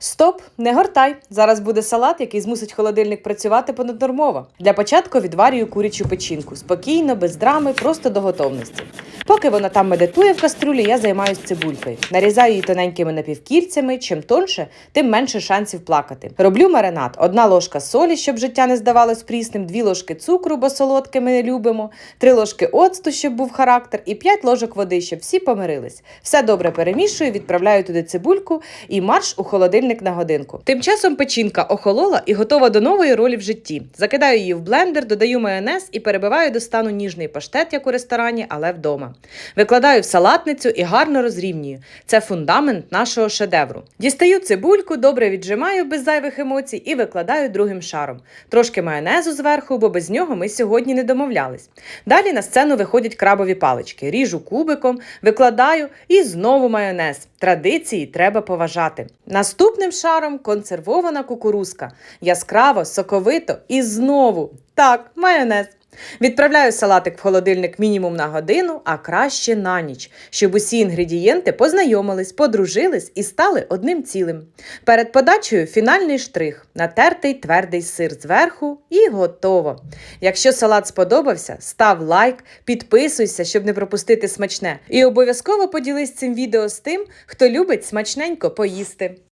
Стоп, не гортай. Зараз буде салат, який змусить холодильник працювати понаднормово. Для початку відварюю курячу печінку. Спокійно, без драми, просто до готовності. Поки вона там медитує в каструлі, я займаюся цибулькою. Нарізаю її тоненькими напівкільцями. Чим тонше, тим менше шансів плакати. Роблю маринад: одна ложка солі, щоб життя не здавалось прісним, дві ложки цукру, бо солодке ми не любимо, три ложки оцту, щоб був характер, і п'ять ложок води, щоб всі помирились. Все добре перемішую, відправляю туди цибульку і марш у холодильник на годинку. Тим часом печінка охолола і готова до нової ролі в житті. Закидаю її в блендер, додаю майонез і перебиваю до стану ніжний паштет, як у ресторані, але вдома. Викладаю в салатницю і гарно розрівнюю. Це фундамент нашого шедевру. Дістаю цибульку, добре віджимаю без зайвих емоцій і викладаю другим шаром. Трошки майонезу зверху, бо без нього ми сьогодні не домовлялись. Далі на сцену виходять крабові палички. Ріжу кубиком, викладаю і знову майонез. Традиції треба поважати. Наступним шаром консервована кукурузка. Яскраво, соковито і знову. Так, майонез. Відправляю салатик в холодильник мінімум на годину, а краще на ніч, щоб усі інгредієнти познайомились, подружились і стали одним цілим. Перед подачею фінальний штрих, натертий твердий сир зверху і готово. Якщо салат сподобався, став лайк, підписуйся, щоб не пропустити смачне. І обов'язково поділись цим відео з тим, хто любить смачненько поїсти.